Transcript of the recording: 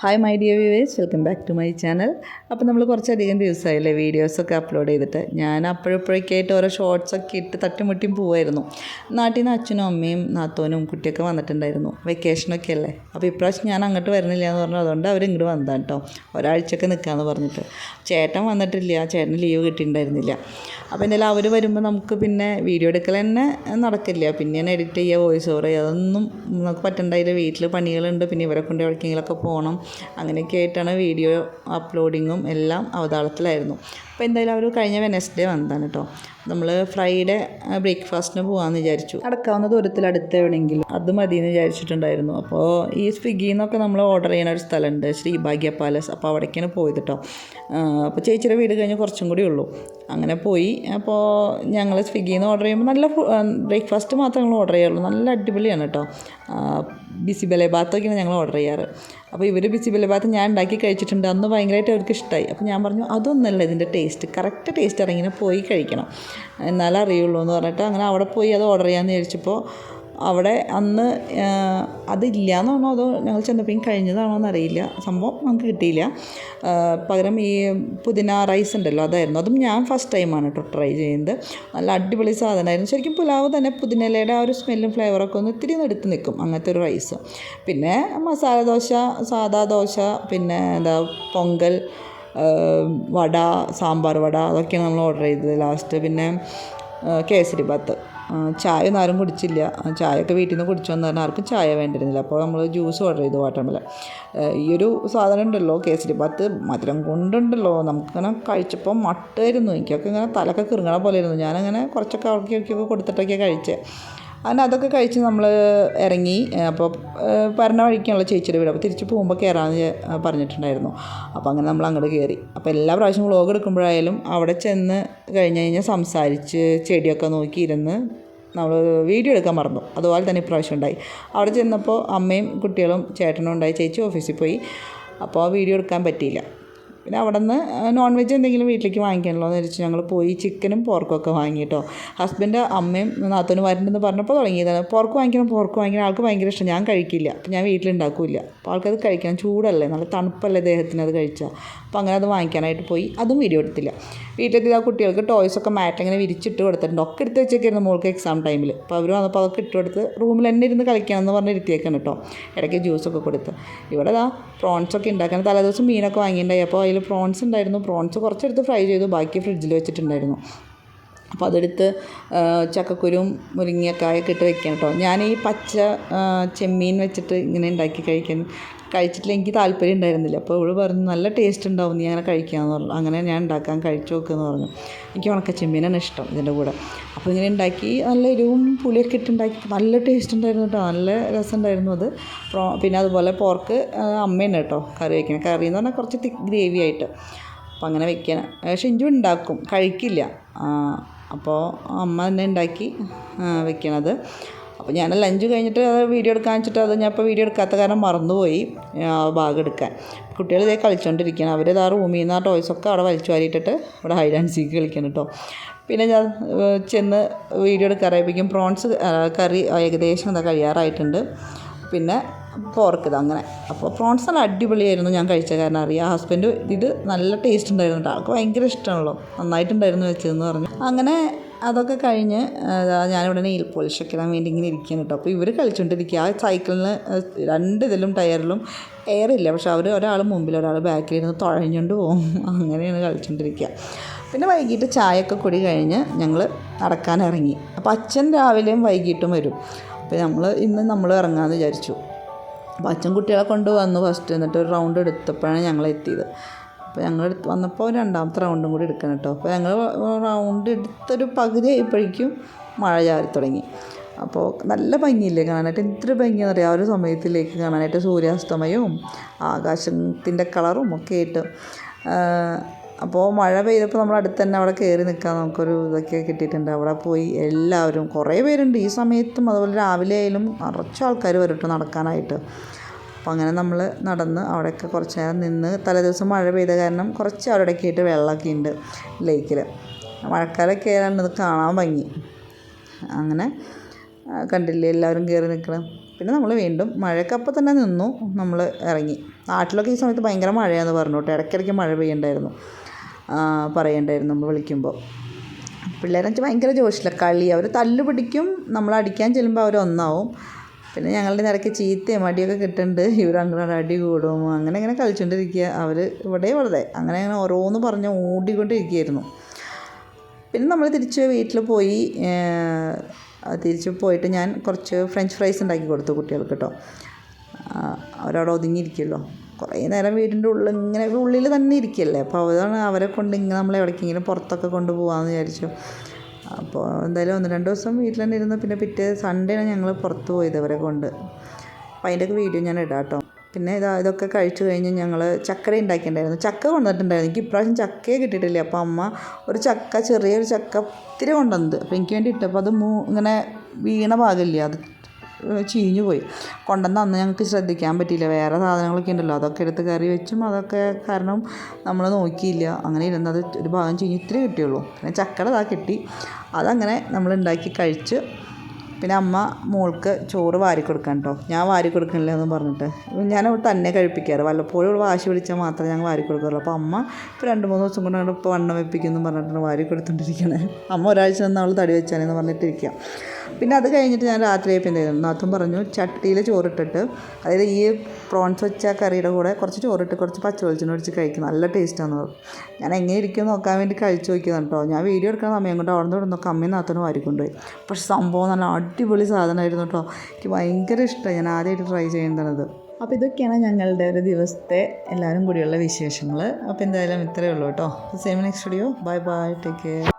Hi my dear viewers welcome back to my channel അപ്പോൾ നമ്മൾ കുറച്ചധികം ദിവസമായില്ലേ വീഡിയോസൊക്കെ അപ്ലോഡ് ചെയ്തിട്ട്. ഞാൻ അപ്പോഴപ്പോഴൊക്കെയായിട്ട് ഓരോ ഷോർട്സൊക്കെ ഇട്ട് തട്ടിമുട്ടിയും പോവായിരുന്നു. നാട്ടിൽ നിന്ന് അച്ഛനും അമ്മയും നാത്തോനും കുട്ടിയൊക്കെ വന്നിട്ടുണ്ടായിരുന്നു. വെക്കേഷനൊക്കെ അല്ലേ? അപ്പോൾ ഇപ്രാവശ്യം ഞാൻ അങ്ങോട്ട് വരുന്നില്ല എന്ന് പറഞ്ഞു. അതുകൊണ്ട് അവർ ഇങ്ങോട്ട് വന്നതാണ് കേട്ടോ ഒരാഴ്ചയൊക്കെ നിൽക്കാമെന്ന് പറഞ്ഞിട്ട്. ചേട്ടൻ വന്നിട്ടില്ല. ചേട്ടന് ലീവ് കിട്ടിയിട്ടുണ്ടായിരുന്നില്ല. അപ്പോൾ എന്തായാലും അവർ വരുമ്പോൾ നമുക്ക് പിന്നെ വീഡിയോ എടുക്കൽ തന്നെ നടക്കില്ല. പിന്നെ എഡിറ്റ് ചെയ്യുക വോയിസ് ഓവർ ചെയ്യുക അതൊന്നും നമുക്ക് പറ്റണ്ടായില്ല. വീട്ടിൽ പണികളുണ്ട്. പിന്നെ ഇവരെ കൊണ്ട് എവിടേക്കെങ്കിലുമൊക്കെ പോകണം അങ്ങനെയൊക്കെ ആയിട്ടാണ് വീഡിയോ അപ്ലോഡിങ്ങും എല്ലാം അവതാളത്തിലായിരുന്നു. അപ്പോൾ എന്തായാലും അവർ കഴിഞ്ഞ വെനസ്ഡേ വന്നതാണ് കേട്ടോ നമ്മൾ ഫ്രൈഡേ ബ്രേക്ക്ഫാസ്റ്റിന് പോകാമെന്ന് വിചാരിച്ചു. നടക്കാവുന്ന ദൂരത്തിൽ അടുത്ത് എവിടെയെങ്കിലും. അത് മതി എന്ന് വിചാരിച്ചിട്ടുണ്ടായിരുന്നു. അപ്പോൾ ഈ സ്വിഗ്ഗിയിൽ നിന്നൊക്കെ നമ്മൾ ഓർഡർ ചെയ്യുന്ന ഒരു സ്ഥലമുണ്ട് ശ്രീഭാഗ്യ പാലസ് അപ്പോൾ അവിടേക്കാണ് പോയത് കേട്ടോ അപ്പോൾ ചേച്ചിയുടെ വീട് കഴിഞ്ഞ് കുറച്ചും കൂടി ഉള്ളൂ. അങ്ങനെ പോയി. അപ്പോൾ ഞങ്ങൾ സ്വിഗ്ഗിയിൽ നിന്ന് ഓർഡർ ചെയ്യുമ്പോൾ നല്ല ബ്രേക്ക്ഫാസ്റ്റ് മാത്രമേ ഞങ്ങൾ ഓർഡർ ചെയ്യാറുള്ളൂ. നല്ല അടിപൊളിയാണ് കേട്ടോ ബിസി ബലേബാത്തൊക്കെയാണ് ഞങ്ങൾ ഓർഡർ ചെയ്യാറ്. അപ്പോൾ ഇവർ ബിസി ബലേബാത്ത് ഞാൻ ഉണ്ടാക്കി കഴിച്ചിട്ടുണ്ട്. അന്ന് ഭയങ്കരമായിട്ട് അവർക്ക് ഇഷ്ടമായി അപ്പോൾ ഞാൻ പറഞ്ഞു അതൊന്നല്ല ഇതിന്റെ ടേസ്റ്റ് കറക്റ്റ് ടേസ്റ്റ് ഇറങ്ങിനെ പോയി കഴിക്കണം. എന്നാലേ അറിയുള്ളൂ എന്ന് പറഞ്ഞിട്ട് അങ്ങനെ അവിടെ പോയി അത് ഓർഡർ ചെയ്യാമെന്ന് വിചാരിച്ചപ്പോൾ അവിടെ അന്ന് അതില്ല എന്ന് പറഞ്ഞോ അതോ ഞങ്ങൾ ചെന്നപ്പോൾ കഴിഞ്ഞതാണോ എന്നറിയില്ല. സംഭവം നമുക്ക് കിട്ടിയില്ല. പകരം ഈ പുതിന റൈസ് ഉണ്ടല്ലോ അതായിരുന്നു. അതും ഞാൻ ഫസ്റ്റ് ടൈമാണ് കേട്ടോ ട്രൈ ചെയ്യുന്നത്. നല്ല അടിപൊളി സാധനമായിരുന്നു. ശരിക്കും പുലാവ് തന്നെ പുതിനയിലയുടെ ആ ഒരു സ്മെല്ലും ഫ്ലേവറൊക്കെ ഒന്ന് ഇത്തിരി എടുത്ത് നിൽക്കും അങ്ങനത്തെ ഒരു റൈസ് പിന്നെ മസാല ദോശ സാദാ ദോശ പിന്നെ എന്താ പൊങ്കൽ വട സാമ്പാർ വട അതൊക്കെയാണ് നമ്മൾ ഓർഡർ ചെയ്തത് ലാസ്റ്റ് പിന്നെ കേസരി ബാത്ത് ചായ ഒന്നും ആരും കുടിച്ചില്ല. ചായയൊക്കെ വീട്ടിൽ നിന്ന് കുടിച്ചു പറഞ്ഞാൽ ആർക്കും ചായ വേണ്ടിയിരുന്നില്ല. അപ്പോൾ നമ്മൾ ജ്യൂസ് ഓർഡർ ചെയ്തു വാട്ടർമെലൻ ഈ ഒരു സാധനം ഉണ്ടല്ലോ കേസരി പത്ത് മധുരം കൊണ്ടുണ്ടല്ലോ. നമുക്കിങ്ങനെ കഴിച്ചപ്പോൾ മട്ടായിരുന്നു. എനിക്കൊക്കെ ഇങ്ങനെ തലക്കെ കിറങ്ങണ പോലെ ഇരുന്നു ഞാനങ്ങനെ കുറച്ചൊക്കെ അവർക്കൊക്കെ കൊടുത്തിട്ടൊക്കെ കഴിച്ചത് അങ്ങനെ അതൊക്കെ കഴിച്ച് നമ്മൾ ഇറങ്ങി അപ്പോൾ പറഞ്ഞ വഴിക്കാണല്ലോ ചേച്ചിയുടെ വീട്. അപ്പോൾ തിരിച്ച് പോകുമ്പോൾ കയറാമെന്ന് പറഞ്ഞിട്ടുണ്ടായിരുന്നു. അപ്പോൾ അങ്ങനെ നമ്മൾ അങ്ങോട്ട് കയറി അപ്പോൾ എല്ലാ പ്രാവശ്യവും വ്ളോഗ് എടുക്കുമ്പോഴായാലും അവിടെ ചെന്ന് കഴിഞ്ഞ് കഴിഞ്ഞാൽ സംസാരിച്ച് ചെടിയൊക്കെ നോക്കിയിരുന്ന് നമ്മൾ വീഡിയോ എടുക്കാൻ മറന്നു. അതുപോലെ തന്നെ ഇപ്രാവശ്യം ഉണ്ടായി. അവിടെ ചെന്നപ്പോൾ അമ്മയും കുട്ടികളും ചേട്ടനും ഉണ്ടായി. ചേച്ചി ഓഫീസിൽ പോയി. അപ്പോൾ ആ വീഡിയോ എടുക്കാൻ പറ്റിയില്ല. പിന്നെ അവിടെ നിന്ന് നോൺ വെജ് എന്തെങ്കിലും വീട്ടിലേക്ക് വാങ്ങിക്കണമല്ലോ എന്ന് വെച്ച് ഞങ്ങൾ പോയി ചിക്കനും പോർക്കൊക്കെ വാങ്ങി കേട്ടോ ഹസ്ബൻഡ് അമ്മയും നാത്തനും വരുന്നുണ്ടെന്ന് പറഞ്ഞപ്പോൾ തുടങ്ങിയതാണ്. പോർക്ക് വാങ്ങിക്കണം പോർക്ക് വാങ്ങിക്കണം. ആൾക്ക് ഭയങ്കര ഇഷ്ടം. ഞാൻ കഴിക്കില്ല. അപ്പം ഞാൻ വീട്ടിലുണ്ടാക്കില്ല. അപ്പോൾ ആൾക്കത് കഴിക്കണം. ചൂടല്ലേ. നല്ല തണുപ്പല്ലേ ദേഹത്തിന് അത് കഴിച്ചാൽ അപ്പോൾ അങ്ങനെ അത് വാങ്ങിക്കാനായിട്ട് പോയി. അതും വീഡിയോ എടുത്തില്ല. വീട്ടിലെത്തി ആ കുട്ടികൾക്ക് ടോയ്സൊക്കെ മാറ്റ് അങ്ങനെ വിരിച്ചിട്ട് കൊടുത്തിട്ടുണ്ട്. ഒക്കെ എടുത്ത് വെച്ചേക്കായിരുന്നു മോൾക്ക് എക്സാം ടൈമിൽ അപ്പോൾ അവർ വന്നപ്പോൾ അതൊക്കെ ഇട്ട് കൊടുത്ത് റൂമിൽ തന്നെ ഇരുന്ന് കളിക്കാമെന്ന് പറഞ്ഞ് ഇരുത്തിയേക്കാണ് കേട്ടോ ഇടയ്ക്ക് ജ്യൂസൊക്കെ കൊടുത്ത്. ഇവിടെ ദാ പ്രോൺസൊക്കെ ഉണ്ടാക്കാൻ തലേദിവസം മീനൊക്കെ വാങ്ങിയിട്ടുണ്ടായി. അപ്പോൾ അതിൽ പ്രോൺസ് ഉണ്ടായിരുന്നു. പ്രോൺസ് കുറച്ചെടുത്ത് ഫ്രൈ ചെയ്തു. ബാക്കി ഫ്രിഡ്ജിൽ വെച്ചിട്ടുണ്ടായിരുന്നു. അപ്പോൾ അതെടുത്ത് ചക്കക്കുരും മുരിങ്ങക്കായൊക്കെ ഇട്ട് വെക്കണം കേട്ടോ ഞാൻ ഈ പച്ച ചെമ്മീൻ വെച്ചിട്ട് ഇങ്ങനെ ഉണ്ടാക്കി കഴിക്കാൻ കഴിച്ചിട്ടില്ല എനിക്ക് താല്പര്യം ഉണ്ടായിരുന്നില്ല. അപ്പോൾ ഇവൾ പറഞ്ഞു നല്ല ടേസ്റ്റ് ഉണ്ടാവും നീ അങ്ങനെ കഴിക്കാമെന്ന് പറഞ്ഞു. അങ്ങനെ ഞാൻ ഉണ്ടാക്കാൻ കഴിച്ചു നോക്കുമെന്ന് പറഞ്ഞു. എനിക്ക് ഉണക്ക ചെമ്മീനാണ് ഇഷ്ടം ഇതിന്റെ കൂടെ. അപ്പോൾ ഇങ്ങനെ ഉണ്ടാക്കി നല്ല എരിവും പുളിയൊക്കെ ഇട്ടുണ്ടാക്കി നല്ല ടേസ്റ്റ് ഉണ്ടായിരുന്നു കേട്ടോ നല്ല രസം ഉണ്ടായിരുന്നു അത് പിന്നെ അതുപോലെ പോർക്ക് അമ്മയാണ് കേട്ടോ കറി വയ്ക്കണം. കറി എന്ന് പറഞ്ഞാൽ കുറച്ച് തിക്ക് ഗ്രേവി ആയിട്ട്. അപ്പോൾ അങ്ങനെ വെക്കണം ഷിഞ്ചു ഉണ്ടാക്കും കഴിക്കില്ല. അപ്പോൾ അമ്മ തന്നെ ഉണ്ടാക്കി വെക്കണത് അപ്പോൾ ഞാൻ ലഞ്ച് കഴിഞ്ഞിട്ട് അത് വീഡിയോ എടുക്കാൻ വെച്ചിട്ട് അത് ഞാൻ ഇപ്പോൾ വീഡിയോ എടുക്കാത്ത കാരണം മറന്നുപോയി ബാഗ് എടുക്കാൻ. കുട്ടികൾ ഇതേ കളിച്ചുകൊണ്ടിരിക്കുകയാണ് അവർ ആ റൂമിൽ നിന്ന് ആ ടോയ്സൊക്കെ അവിടെ വലിച്ചു വാരിയിട്ടിട്ട് ഇവിടെ ഹൈഡ് ആൻഡ് സീക്ക് കളിക്കണം കേട്ടോ പിന്നെ ഞാൻ ചെന്ന് വീഡിയോ എടുക്കാറായപ്പോഴേക്കും പ്രോൺസ് കറി ഏകദേശം എന്താ കഴിയാറായിട്ടുണ്ട്. പിന്നെ പോർക്ക് ഇത് അങ്ങനെ. അപ്പോൾ പ്രോൺസ് നല്ല അടിപൊളിയായിരുന്നു ഞാൻ കഴിച്ച കാരണം അറിയാം. ഹസ്ബൻഡ് ഇത് നല്ല ടേസ്റ്റ് ഉണ്ടായിരുന്നു കേട്ടോ അവർക്ക് ഭയങ്കര ഇഷ്ടമാണല്ലോ. നന്നായിട്ടുണ്ടായിരുന്നു വെച്ചതെന്ന് പറഞ്ഞു. അങ്ങനെ അതൊക്കെ കഴിഞ്ഞ് ഞാനിവിടെ നെയിൽ പോളിഷൊക്കെ ഇടാൻ വേണ്ടി ഇങ്ങനെ ഇരിക്കുകയാണ് കേട്ടോ അപ്പോൾ ഇവർ കളിച്ചുകൊണ്ടിരിക്കുക ആ സൈക്കിളിന് രണ്ട് ഇതിലും ടയറിലും എയർ ഇല്ല. പക്ഷെ അവർ ഒരാൾ മുമ്പിൽ ഒരാൾ ബാക്കിലിരുന്ന് തുഴഞ്ഞുകൊണ്ട് പോകും. അങ്ങനെയാണ് കളിച്ചുകൊണ്ടിരിക്കുക പിന്നെ വൈകിട്ട് ചായയൊക്കെ കുടി കഴിഞ്ഞ് ഞങ്ങൾ നടക്കാൻ ഇറങ്ങി. അപ്പോൾ അച്ഛൻ രാവിലെയും വൈകിട്ടും വരും. അപ്പോൾ നമ്മൾ ഇന്ന് നമ്മൾ ഇറങ്ങാമെന്ന് വിചാരിച്ചു. അപ്പോൾ അച്ഛൻ കുട്ടികളെ കൊണ്ട് വന്നു ഫസ്റ്റ് എന്നിട്ട് ഒരു റൗണ്ട് എടുത്തപ്പോഴാണ് ഞങ്ങൾ എത്തിയത്. അപ്പോൾ ഞങ്ങൾ എടുത്ത് വന്നപ്പോൾ രണ്ടാമത്തെ റൗണ്ടും കൂടി എടുക്കണം കേട്ടോ അപ്പോൾ ഞങ്ങൾ റൗണ്ട് എടുത്തൊരു പകുതി ആയപ്പോഴേക്കും മഴ ചാരി തുടങ്ങി. അപ്പോൾ നല്ല ഭംഗിയില്ലേ കാണാനായിട്ട്? എന്തൊരു ഭംഗിയാണെന്ന് അറിയാം? ആ ഒരു സമയത്തിലേക്ക് കാണാനായിട്ട് സൂര്യാസ്തമയവും ആകാശത്തിന്റെ കളറും ഒക്കെ ആയിട്ട്. അപ്പോൾ മഴ പെയ്തപ്പോൾ നമ്മൾ അടുത്ത് തന്നെ അവിടെ കയറി നിൽക്കാൻ നമുക്കൊരു ഇതൊക്കെ കിട്ടിയിട്ടുണ്ട്. അവിടെ പോയി എല്ലാവരും കുറേ പേരുണ്ട് ഈ സമയത്തും അതുപോലെ രാവിലെ ആയാലും നിറച്ച് ആൾക്കാർ വരും നടക്കാനായിട്ട്. അപ്പോൾ അങ്ങനെ നമ്മൾ നടന്ന് അവിടെയൊക്കെ കുറച്ച് നേരം നിന്ന് തലേദിവസം മഴ പെയ്ത കാരണം കുറച്ച് അവിടെയൊക്കെ ആയിട്ട് വെള്ളമൊക്കെ ഉണ്ട് ലേക്കിൽ മഴക്കാലമൊക്കെ ആയാലാണ് ഇത് കാണാൻ ഭംഗി. അങ്ങനെ കണ്ടില്ലേ എല്ലാവരും കയറി നിൽക്കണം പിന്നെ നമ്മൾ വീണ്ടും മഴയൊക്കെ അപ്പം തന്നെ നിന്നു നമ്മൾ ഇറങ്ങി. നാട്ടിലൊക്കെ ഈ സമയത്ത് ഭയങ്കര മഴയാണെന്ന് പറഞ്ഞു കേട്ടോ. ഇടയ്ക്കിടയ്ക്ക് മഴ പെയ്യണ്ടായിരുന്നു. പറയണ്ടായിരുന്നു നമ്മൾ വിളിക്കുമ്പോൾ. പിള്ളേരെന്ന് വെച്ചാൽ ഭയങ്കര ജോഷില്ല കളി. അവർ തല്ല് പിടിക്കും നമ്മൾ അടിക്കാൻ ചെല്ലുമ്പോൾ അവർ ഒന്നാവും. പിന്നെ ഞങ്ങളുടെ ഇടയ്ക്ക് ചീത്തയും അടിയൊക്കെ കിട്ടുന്നുണ്ട് ഇവർ അങ്ങനെ അടി കൂടും. അങ്ങനെ ഇങ്ങനെ കളിച്ചുകൊണ്ടിരിക്കുക അവർ ഇവിടെ വളരെ അങ്ങനെ അങ്ങനെ ഓരോന്ന് പറഞ്ഞ് ഓടിക്കൊണ്ടിരിക്കുകയായിരുന്നു പിന്നെ നമ്മൾ തിരിച്ച് വീട്ടിൽ പോയി തിരിച്ച് പോയിട്ട് ഞാൻ കുറച്ച് ഫ്രഞ്ച് ഫ്രൈസ് ഉണ്ടാക്കി കൊടുത്തു കുട്ടികൾക്ക് കേട്ടോ അവരവിടെ ഒതുങ്ങിയിരിക്കുമല്ലോ കുറേ നേരം വീടിന്റെ ഉള്ളിൽ ഇങ്ങനെ ഉള്ളിൽ തന്നെ ഇരിക്കുകയല്ലേ അപ്പോൾ അതാണ് അവരെ കൊണ്ട് ഇങ്ങനെ നമ്മൾ എവിടേക്കെങ്കിലും പുറത്തൊക്കെ കൊണ്ടുപോകാമെന്ന് വിചാരിച്ചു. അപ്പോൾ എന്തായാലും ഒന്ന് രണ്ട് ദിവസം വീട്ടിൽ തന്നെ ഇരുന്ന് പിന്നെ പിറ്റേ സൺഡേ ഞങ്ങൾ പുറത്ത് പോയത് അവരെ കൊണ്ട്. അപ്പോൾ അതിന്റെയൊക്കെ വീഡിയോ ഞാൻ ഇടാം കേട്ടോ. പിന്നെ ഇതാ ഇതൊക്കെ കഴിച്ചു കഴിഞ്ഞ് ഞങ്ങൾ ചക്കര ഉണ്ടാക്കിയിട്ടുണ്ടായിരുന്നു. ചക്ക കൊണ്ടുവന്നിട്ടുണ്ടായിരുന്നു. എനിക്ക് ഇപ്രാവശ്യം ചക്കയെ കിട്ടിയിട്ടില്ല. അപ്പോൾ അമ്മ ഒരു ചക്ക ചെറിയൊരു ചക്ക ഒത്തിരി കൊണ്ടുവന്നത്. അപ്പോൾ എനിക്ക് വേണ്ടി ഇട്ടപ്പോൾ അത് മൂ ഇങ്ങനെ വീണ ഭാഗമില്ല അത്. ചീഞ്ഞു പോയി. കൊണ്ടുവന്ന് അന്ന് ഞങ്ങൾക്ക് ശ്രദ്ധിക്കാൻ പറ്റിയില്ല. വേറെ സാധനങ്ങളൊക്കെ ഉണ്ടല്ലോ. അതൊക്കെ എടുത്ത് കറി വെച്ചും അതൊക്കെ കാരണം നമ്മൾ നോക്കിയില്ല. അങ്ങനെ ഇരുന്നത് ഒരു ഭാഗം ചീഞ്ഞ് ഇത്രയേ കിട്ടിയുള്ളൂ. പിന്നെ ചക്കടതാ കിട്ടി. അതങ്ങനെ നമ്മൾ ഉണ്ടാക്കി കഴിച്ച് പിന്നെ അമ്മ മോൾക്ക് ചോറ് വാരി കൊടുക്കാൻ കേട്ടോ ഞാൻ വാരി കൊടുക്കണില്ല എന്ന് പറഞ്ഞിട്ട്. ഞാൻ അവൾ തന്നെ കഴിപ്പിക്കാറ്. വല്ലപ്പോഴും അവൾ വാശി പിടിച്ചാൽ മാത്രമേ ഞാൻ വാരി കൊടുക്കാറുള്ളൂ. അപ്പോൾ അമ്മ ഇപ്പോൾ രണ്ട് മൂന്ന് ദിവസം കൊണ്ട് ഇപ്പോൾ വണ്ണം വെപ്പിക്കുന്നു പറഞ്ഞിട്ടാണ് വാരി കൊടുത്തോണ്ടിരിക്കണേ. അമ്മ ഒരാഴ്ച നിന്ന് അവൾ തടി വെച്ചാനെന്ന് പറഞ്ഞിട്ടിരിക്കുക പിന്നെ അത് കഴിഞ്ഞിട്ട് ഞാൻ രാത്രി ആയപ്പോൾ എന്ത് ചെയ്തു? നാത്തും പറഞ്ഞു ചട്ടിയിൽ ചോറിട്ടിട്ട് അതായത് ഈ പ്രോൺസ് വെച്ച കറിയുടെ കൂടെ കുറച്ച് ചോറിട്ട് കുറച്ച് പച്ച വെളിച്ചെണ്ണ ഒഴിച്ച് കഴിക്കും. നല്ല പറഞ്ഞു ഞാൻ എങ്ങനെ ഇരിക്കും നോക്കാൻ വേണ്ടി കഴിച്ചു നോക്കിയതാണ് കേട്ടോ. ഞാൻ വീഡിയോ എടുക്കുന്ന സമയം കൊണ്ട് അവിടെ നിന്ന് നിന്നൊക്കെ അമ്മയും നാത്തനും വാരിക്കൊണ്ടുപോയി പക്ഷെ സംഭവം നല്ല അടിപൊളി സാധനമായിരുന്നു കേട്ടോ. എനിക്ക് ഭയങ്കര ഇഷ്ടമാണ് ഞാൻ ആദ്യമായിട്ട് ട്രൈ ചെയ്യുന്നത് അപ്പോൾ ഇതൊക്കെയാണ് ഞങ്ങളുടെ ഒരു ദിവസത്തെ എല്ലാവരും കൂടിയുള്ള വിശേഷങ്ങൾ. അപ്പോൾ എന്തായാലും ഇത്രയേ ഉള്ളൂ കേട്ടോ. Same next video bye bye take care